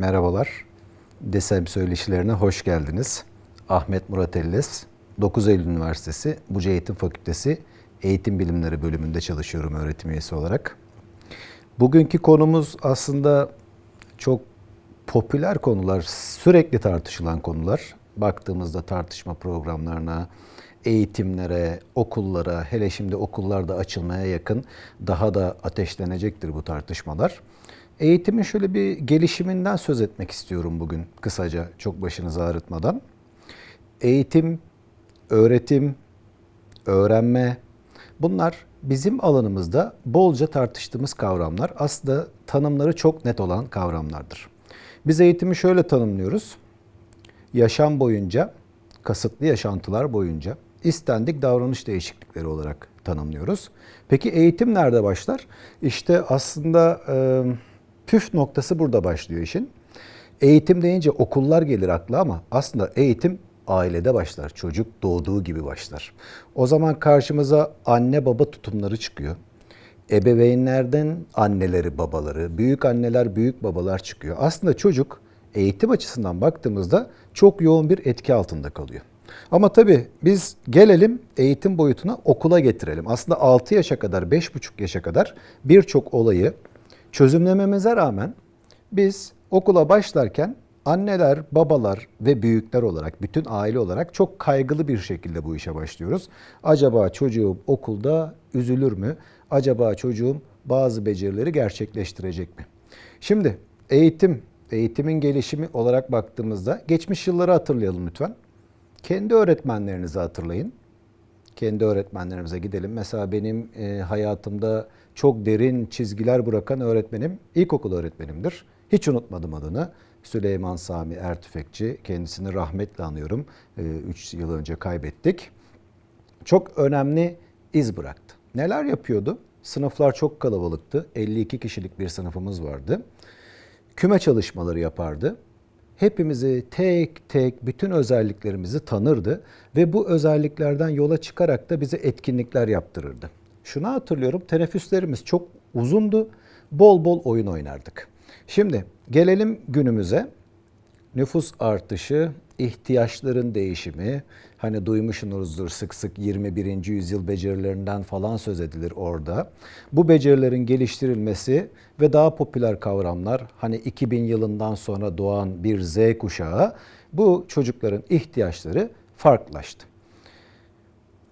merhabalar. DESEM söyleşilerine hoş geldiniz. Ahmet Murat Elles, 9 Eylül Üniversitesi Buca Eğitim Fakültesi Eğitim Bilimleri bölümünde çalışıyorum öğretim üyesi olarak. Bugünkü konumuz aslında çok popüler konular, sürekli tartışılan konular. Baktığımızda tartışma programlarına, eğitimlere, okullara, hele şimdi okullar da açılmaya yakın daha da ateşlenecektir bu tartışmalar. Eğitimin şöyle bir gelişiminden söz etmek istiyorum bugün kısaca çok başınızı ağrıtmadan. Eğitim, öğretim, öğrenme bunlar bizim alanımızda bolca tartıştığımız kavramlar. Aslında tanımları çok net olan kavramlardır. Biz eğitimi şöyle tanımlıyoruz. Yaşam boyunca, kasıtlı yaşantılar boyunca istendik davranış değişiklikleri olarak tanımlıyoruz. Peki eğitim nerede başlar? İşte aslında e, püf noktası burada başlıyor işin. Eğitim deyince okullar gelir akla ama aslında eğitim ailede başlar. Çocuk doğduğu gibi başlar. O zaman karşımıza anne baba tutumları çıkıyor. Ebeveynlerden anneleri, babaları, büyük anneler, büyük babalar çıkıyor. Aslında çocuk eğitim açısından baktığımızda çok yoğun bir etki altında kalıyor. Ama tabii biz gelelim eğitim boyutuna okula getirelim. Aslında 6 yaşa kadar, 5,5 yaşa kadar birçok olayı çözümlememize rağmen biz okula başlarken anneler, babalar ve büyükler olarak, bütün aile olarak çok kaygılı bir şekilde bu işe başlıyoruz. Acaba çocuğum okulda üzülür mü? Acaba çocuğum bazı becerileri gerçekleştirecek mi? Şimdi eğitim, eğitimin gelişimi olarak baktığımızda geçmiş yılları hatırlayalım lütfen. Kendi öğretmenlerinizi hatırlayın. Kendi öğretmenlerimize gidelim. Mesela benim e, hayatımda çok derin çizgiler bırakan öğretmenim ilkokul öğretmenimdir. Hiç unutmadım adını. Süleyman Sami Ertüfekçi. Kendisini rahmetle anıyorum. 3 yıl önce kaybettik. Çok önemli iz bıraktı. Neler yapıyordu? Sınıflar çok kalabalıktı. 52 kişilik bir sınıfımız vardı. Küme çalışmaları yapardı hepimizi tek tek bütün özelliklerimizi tanırdı ve bu özelliklerden yola çıkarak da bize etkinlikler yaptırırdı. Şunu hatırlıyorum teneffüslerimiz çok uzundu. Bol bol oyun oynardık. Şimdi gelelim günümüze. Nüfus artışı, ihtiyaçların değişimi, hani duymuşsunuzdur sık sık 21. yüzyıl becerilerinden falan söz edilir orada. Bu becerilerin geliştirilmesi ve daha popüler kavramlar hani 2000 yılından sonra doğan bir Z kuşağı bu çocukların ihtiyaçları farklılaştı.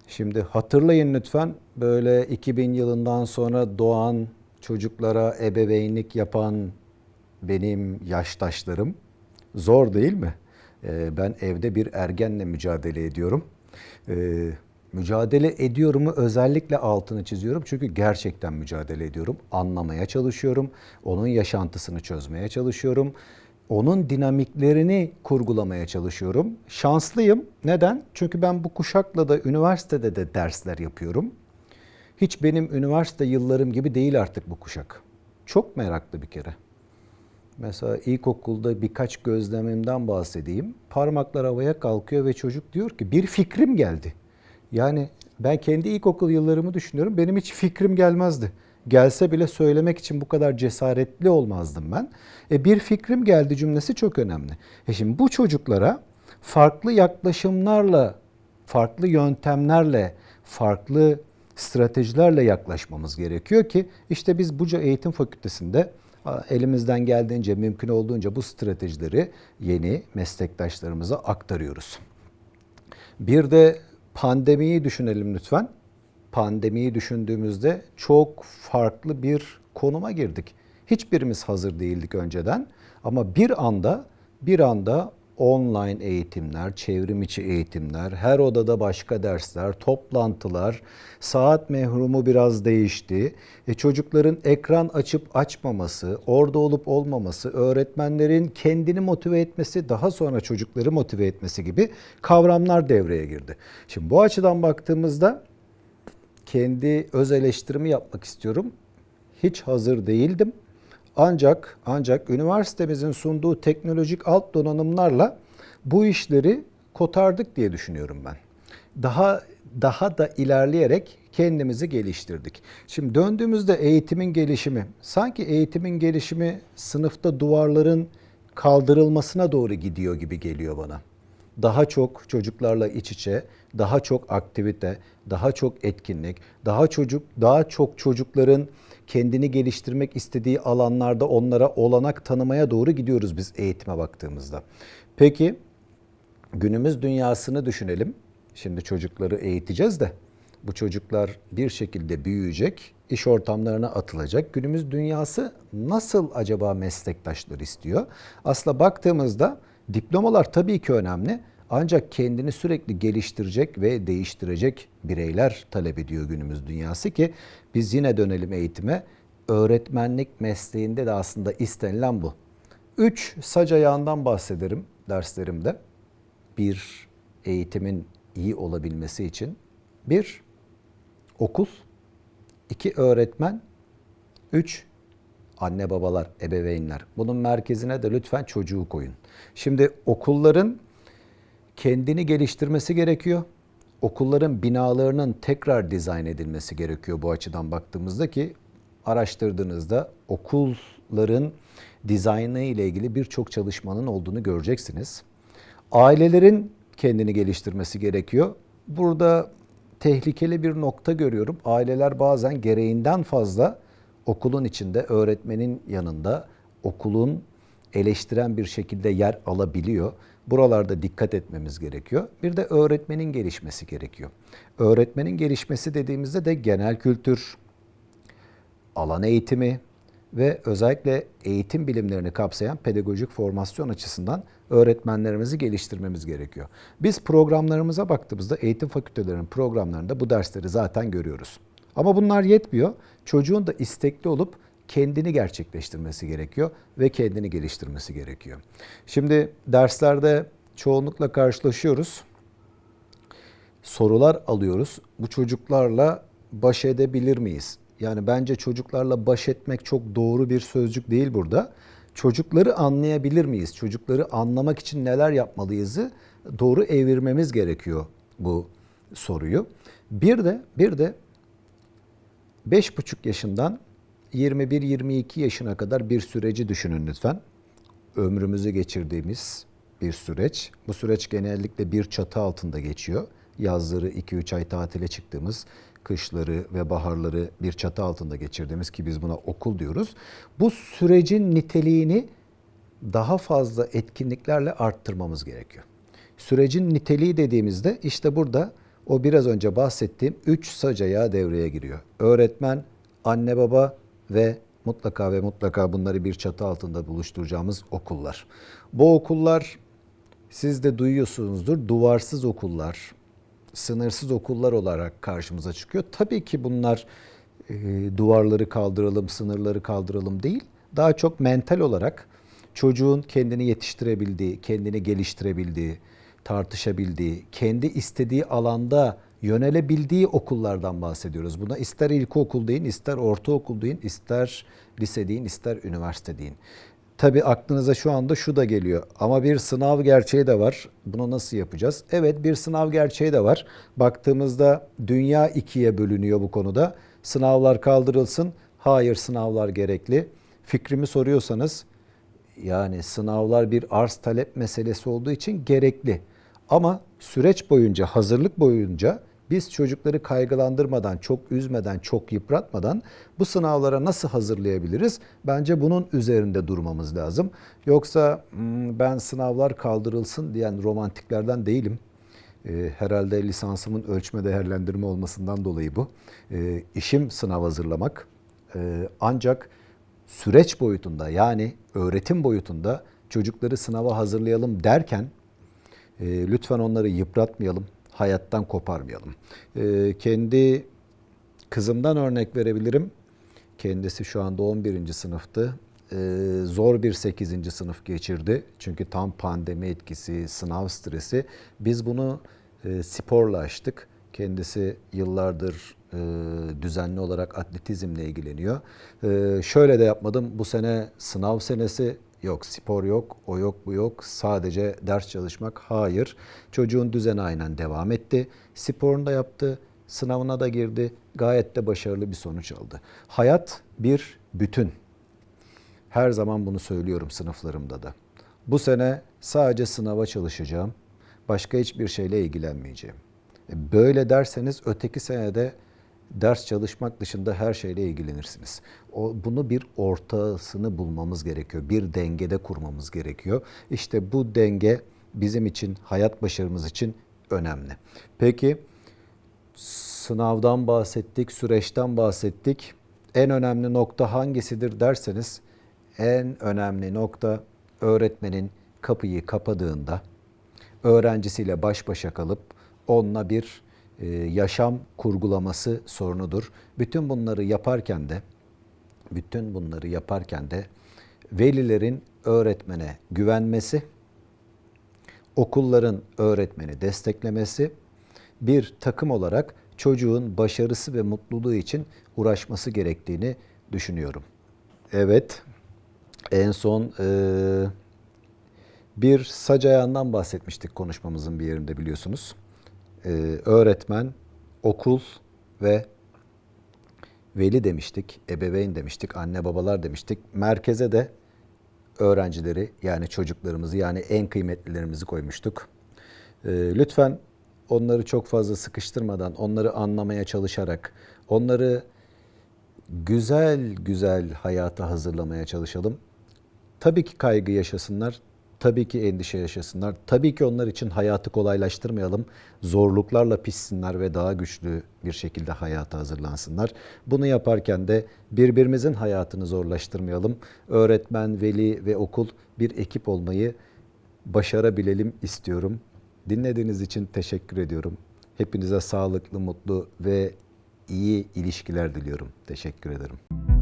Şimdi hatırlayın lütfen böyle 2000 yılından sonra doğan çocuklara ebeveynlik yapan benim yaştaşlarım zor değil mi? Ee, ben evde bir ergenle mücadele ediyorum. Ee, mücadele ediyorumu özellikle altını çiziyorum çünkü gerçekten mücadele ediyorum. Anlamaya çalışıyorum. Onun yaşantısını çözmeye çalışıyorum. Onun dinamiklerini kurgulamaya çalışıyorum. Şanslıyım. Neden? Çünkü ben bu kuşakla da üniversitede de dersler yapıyorum. Hiç benim üniversite yıllarım gibi değil artık bu kuşak. Çok meraklı bir kere. Mesela ilkokulda birkaç gözlemimden bahsedeyim. Parmaklar havaya kalkıyor ve çocuk diyor ki bir fikrim geldi. Yani ben kendi ilkokul yıllarımı düşünüyorum. Benim hiç fikrim gelmezdi. Gelse bile söylemek için bu kadar cesaretli olmazdım ben. E bir fikrim geldi cümlesi çok önemli. E şimdi bu çocuklara farklı yaklaşımlarla, farklı yöntemlerle, farklı stratejilerle yaklaşmamız gerekiyor ki işte biz Buca Eğitim Fakültesi'nde elimizden geldiğince mümkün olduğunca bu stratejileri yeni meslektaşlarımıza aktarıyoruz. Bir de pandemiyi düşünelim lütfen. Pandemiyi düşündüğümüzde çok farklı bir konuma girdik. Hiçbirimiz hazır değildik önceden ama bir anda bir anda online eğitimler, çevrim içi eğitimler, her odada başka dersler, toplantılar, saat mehrumu biraz değişti. E çocukların ekran açıp açmaması, orada olup olmaması, öğretmenlerin kendini motive etmesi, daha sonra çocukları motive etmesi gibi kavramlar devreye girdi. Şimdi bu açıdan baktığımızda kendi öz eleştirimi yapmak istiyorum. Hiç hazır değildim. Ancak ancak üniversitemizin sunduğu teknolojik alt donanımlarla bu işleri kotardık diye düşünüyorum ben. Daha daha da ilerleyerek kendimizi geliştirdik. Şimdi döndüğümüzde eğitimin gelişimi, sanki eğitimin gelişimi sınıfta duvarların kaldırılmasına doğru gidiyor gibi geliyor bana. Daha çok çocuklarla iç içe, daha çok aktivite, daha çok etkinlik, daha çocuk, daha çok çocukların kendini geliştirmek istediği alanlarda onlara olanak tanımaya doğru gidiyoruz biz eğitime baktığımızda. Peki günümüz dünyasını düşünelim. Şimdi çocukları eğiteceğiz de bu çocuklar bir şekilde büyüyecek, iş ortamlarına atılacak. Günümüz dünyası nasıl acaba meslektaşlar istiyor? Aslında baktığımızda diplomalar tabii ki önemli ancak kendini sürekli geliştirecek ve değiştirecek bireyler talep ediyor günümüz dünyası ki biz yine dönelim eğitime. Öğretmenlik mesleğinde de aslında istenilen bu. Üç sac ayağından bahsederim derslerimde. Bir eğitimin iyi olabilmesi için. Bir, okul. iki öğretmen. Üç, anne babalar, ebeveynler. Bunun merkezine de lütfen çocuğu koyun. Şimdi okulların kendini geliştirmesi gerekiyor. Okulların binalarının tekrar dizayn edilmesi gerekiyor bu açıdan baktığımızda ki araştırdığınızda okulların dizaynı ile ilgili birçok çalışmanın olduğunu göreceksiniz. Ailelerin kendini geliştirmesi gerekiyor. Burada tehlikeli bir nokta görüyorum. Aileler bazen gereğinden fazla okulun içinde, öğretmenin yanında, okulun eleştiren bir şekilde yer alabiliyor. Buralarda dikkat etmemiz gerekiyor. Bir de öğretmenin gelişmesi gerekiyor. Öğretmenin gelişmesi dediğimizde de genel kültür, alan eğitimi ve özellikle eğitim bilimlerini kapsayan pedagojik formasyon açısından öğretmenlerimizi geliştirmemiz gerekiyor. Biz programlarımıza baktığımızda eğitim fakültelerinin programlarında bu dersleri zaten görüyoruz. Ama bunlar yetmiyor. Çocuğun da istekli olup kendini gerçekleştirmesi gerekiyor ve kendini geliştirmesi gerekiyor. Şimdi derslerde çoğunlukla karşılaşıyoruz. Sorular alıyoruz. Bu çocuklarla baş edebilir miyiz? Yani bence çocuklarla baş etmek çok doğru bir sözcük değil burada. Çocukları anlayabilir miyiz? Çocukları anlamak için neler yapmalıyızı doğru evirmemiz gerekiyor bu soruyu. Bir de bir de 5,5 yaşından 21-22 yaşına kadar bir süreci düşünün lütfen. Ömrümüzü geçirdiğimiz bir süreç. Bu süreç genellikle bir çatı altında geçiyor. Yazları 2-3 ay tatile çıktığımız, kışları ve baharları bir çatı altında geçirdiğimiz ki biz buna okul diyoruz. Bu sürecin niteliğini daha fazla etkinliklerle arttırmamız gerekiyor. Sürecin niteliği dediğimizde işte burada o biraz önce bahsettiğim 3 sac ayağı devreye giriyor. Öğretmen, anne baba ve mutlaka ve mutlaka bunları bir çatı altında buluşturacağımız okullar. Bu okullar siz de duyuyorsunuzdur duvarsız okullar, sınırsız okullar olarak karşımıza çıkıyor. Tabii ki bunlar e, duvarları kaldıralım, sınırları kaldıralım değil. Daha çok mental olarak çocuğun kendini yetiştirebildiği, kendini geliştirebildiği, tartışabildiği, kendi istediği alanda yönelebildiği okullardan bahsediyoruz. Buna ister ilkokul deyin, ister ortaokul deyin, ister lise deyin, ister üniversite deyin. Tabii aklınıza şu anda şu da geliyor. Ama bir sınav gerçeği de var. Bunu nasıl yapacağız? Evet bir sınav gerçeği de var. Baktığımızda dünya ikiye bölünüyor bu konuda. Sınavlar kaldırılsın. Hayır sınavlar gerekli. Fikrimi soruyorsanız yani sınavlar bir arz talep meselesi olduğu için gerekli. Ama süreç boyunca, hazırlık boyunca biz çocukları kaygılandırmadan, çok üzmeden, çok yıpratmadan bu sınavlara nasıl hazırlayabiliriz? Bence bunun üzerinde durmamız lazım. Yoksa hmm, ben sınavlar kaldırılsın diyen romantiklerden değilim. Ee, herhalde lisansımın ölçme değerlendirme olmasından dolayı bu. Ee, işim sınav hazırlamak. Ee, ancak süreç boyutunda yani öğretim boyutunda çocukları sınava hazırlayalım derken e, lütfen onları yıpratmayalım, hayattan koparmayalım. E, kendi kızımdan örnek verebilirim. Kendisi şu anda 11. sınıftı. Ee, zor bir 8. sınıf geçirdi. Çünkü tam pandemi etkisi, sınav stresi. Biz bunu e, sporla açtık. Kendisi yıllardır e, düzenli olarak atletizmle ilgileniyor. E, şöyle de yapmadım. Bu sene sınav senesi Yok spor yok, o yok, bu yok. Sadece ders çalışmak. Hayır. Çocuğun düzeni aynen devam etti. Sporunu da yaptı, sınavına da girdi. Gayet de başarılı bir sonuç aldı. Hayat bir bütün. Her zaman bunu söylüyorum sınıflarımda da. Bu sene sadece sınava çalışacağım. Başka hiçbir şeyle ilgilenmeyeceğim. E, Böyle derseniz öteki senede ders çalışmak dışında her şeyle ilgilenirsiniz. O, bunu bir ortasını bulmamız gerekiyor. Bir dengede kurmamız gerekiyor. İşte bu denge bizim için, hayat başarımız için önemli. Peki sınavdan bahsettik, süreçten bahsettik. En önemli nokta hangisidir derseniz en önemli nokta öğretmenin kapıyı kapadığında öğrencisiyle baş başa kalıp onunla bir yaşam kurgulaması sorunudur. Bütün bunları yaparken de bütün bunları yaparken de velilerin öğretmene güvenmesi, okulların öğretmeni desteklemesi, bir takım olarak çocuğun başarısı ve mutluluğu için uğraşması gerektiğini düşünüyorum. Evet, en son e, bir sac ayağından bahsetmiştik konuşmamızın bir yerinde biliyorsunuz. E, öğretmen, okul ve veli demiştik, ebeveyn demiştik, anne babalar demiştik. Merkeze de öğrencileri yani çocuklarımızı yani en kıymetlilerimizi koymuştuk. Ee, lütfen onları çok fazla sıkıştırmadan, onları anlamaya çalışarak, onları güzel güzel hayata hazırlamaya çalışalım. Tabii ki kaygı yaşasınlar, tabii ki endişe yaşasınlar. Tabii ki onlar için hayatı kolaylaştırmayalım. Zorluklarla pişsinler ve daha güçlü bir şekilde hayata hazırlansınlar. Bunu yaparken de birbirimizin hayatını zorlaştırmayalım. Öğretmen, veli ve okul bir ekip olmayı başarabilelim istiyorum. Dinlediğiniz için teşekkür ediyorum. Hepinize sağlıklı, mutlu ve iyi ilişkiler diliyorum. Teşekkür ederim.